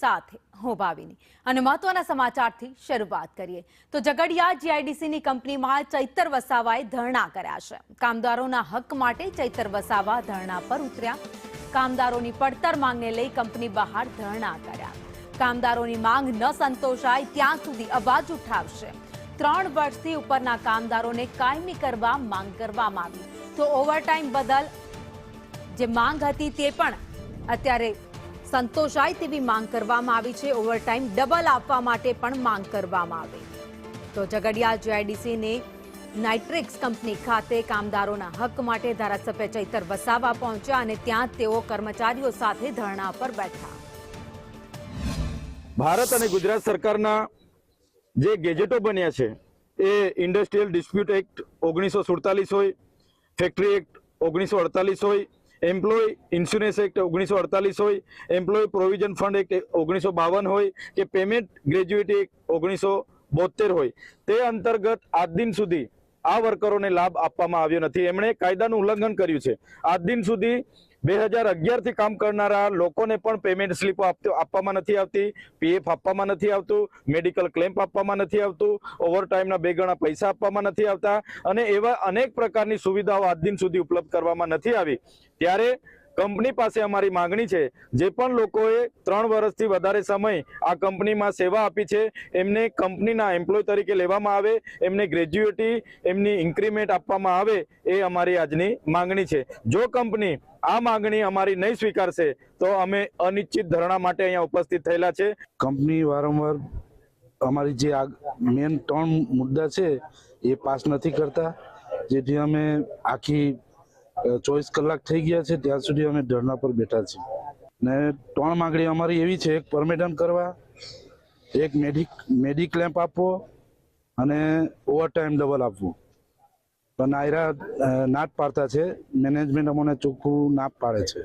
સાથે હું ભાવિની. અને મહત્વના સમાચારથી શરૂઆત કરીએ. તો ઝઘડિયા જીઆઈડીસીની કંપનીમાં ચૈતર વસાવાએ ધરણા કર્યા છે. કામદારોના હક માટે ચૈતર વસાવા ધરણા પર ઉતર્યા. કામદારોની પડતર માંગને લઈ કંપની બહાર ધરણા કર્યા. કામદારોની માંગ ન સંતોષાય ત્યાં સુધી અવાજ ઉઠાવશે. ત્રણ વર્ષથી ઉપરના કામદારોને કાયમી કરવા માંગ કરવામાં આવી. તો ઓવરટાઈમ બદલ જે માંગ હતી તે પણ અત્યારે સંતોષાય તેવી માંગ કરવામાં આવી છે. ઓવરટાઈમ ડબલ આપવા માટે પણ માંગ કરવામાં આવી. તો ઝઘડિયા જીઆઈડીસીને નાઇટ્રિક્સ કંપની ખાતે કામદારોના હક માટે ધારાસભ્ય ચૈતર વસાવા પહોંચ્યા અને ત્યાં તેઓ કર્મચારીઓ સાથે ધરણા પર બેઠા. ભારત અને ગુજરાત સરકારના જે ગેજેટો બન્યા છે, એ ઇન્ડસ્ટ્રીયલ ડિસ્પ્યુટ એક્ટ ઓગણીસો સુડતાલીસ હોય ફેક્ટરી એક્ટ ઓગણીસો અડતાલીસ હોય એમ્પ્લોય ઇન્સ્યોરન્સ એક્ટ ઓગણીસો અડતાલીસ હોય એમ્પ્લોય પ્રોવિઝન ફંડ એક્ટ ઓગણીસો બાવન હોય કે પેમેન્ટ ગ્રેજ્યુએટી એક્ટ ઓગણીસો બોતેર હોય. તે અંતર્ગત આજ દિન સુધી આ વર્કરોને લાભ આપવામાં આવ્યો નથી. એમણે કાયદાનું ઉલ્લંઘન કર્યું છે. આજ દિન સુધી બે હજાર અગિયારથી કામ કરનારા લોકોને પણ પેમેન્ટ સ્લીપો આપવામાં નથી આવતી. પીએફ આપવામાં નથી આવતું. મેડિકલ ક્લેમ આપવામાં નથી આવતું. ઓવરટાઈમના બે ગણા પૈસા આપવામાં નથી આવતા. અને એવા અનેક પ્રકારની સુવિધાઓ આજ દિન સુધી ઉપલબ્ધ કરવામાં નથી આવી. ત્યારે કંપની પાસે અમારી માંગણી છે. જે પણ લોકોએ ત્રણ વર્ષથી વધારે સમય આ કંપનીમાં સેવા આપી છે, એમને કંપનીના એમ્પ્લોય તરીકે લેવામાં આવે, એમને ગ્રેજ્યુએટી, એમની ઇન્ક્રીમેન્ટ આપવામાં આવે, એ અમારી આજની માંગણી છે. જો કંપની આ માંગણી અમારી નહીં સ્વીકારશે, તો અમે અનિશ્ચિત ધરણા માટે અહીંયા ઉપસ્થિત થયેલા છે. કંપની વારંવાર અમારી જે મેન ત્રણ મુદ્દા છે, એ પાસ નથી કરતા, જેથી અમે આખી ચોવીસ કલાક થઈ ગયા છે, ત્યાં સુધી અમે ધરણા પર બેઠા છીએ. ને ત્રણ માંગણી અમારી એવી છે, એક પરમિટન કરવા, એક મેડિક, મેડિક્લેમ્પ આપવો અને ઓવરટાઈમ ડબલ આપવું. પણ આયરા નાટ પાડતા છે, મેનેજમેન્ટ અમને ચોખ્ખું ના પાડે છે.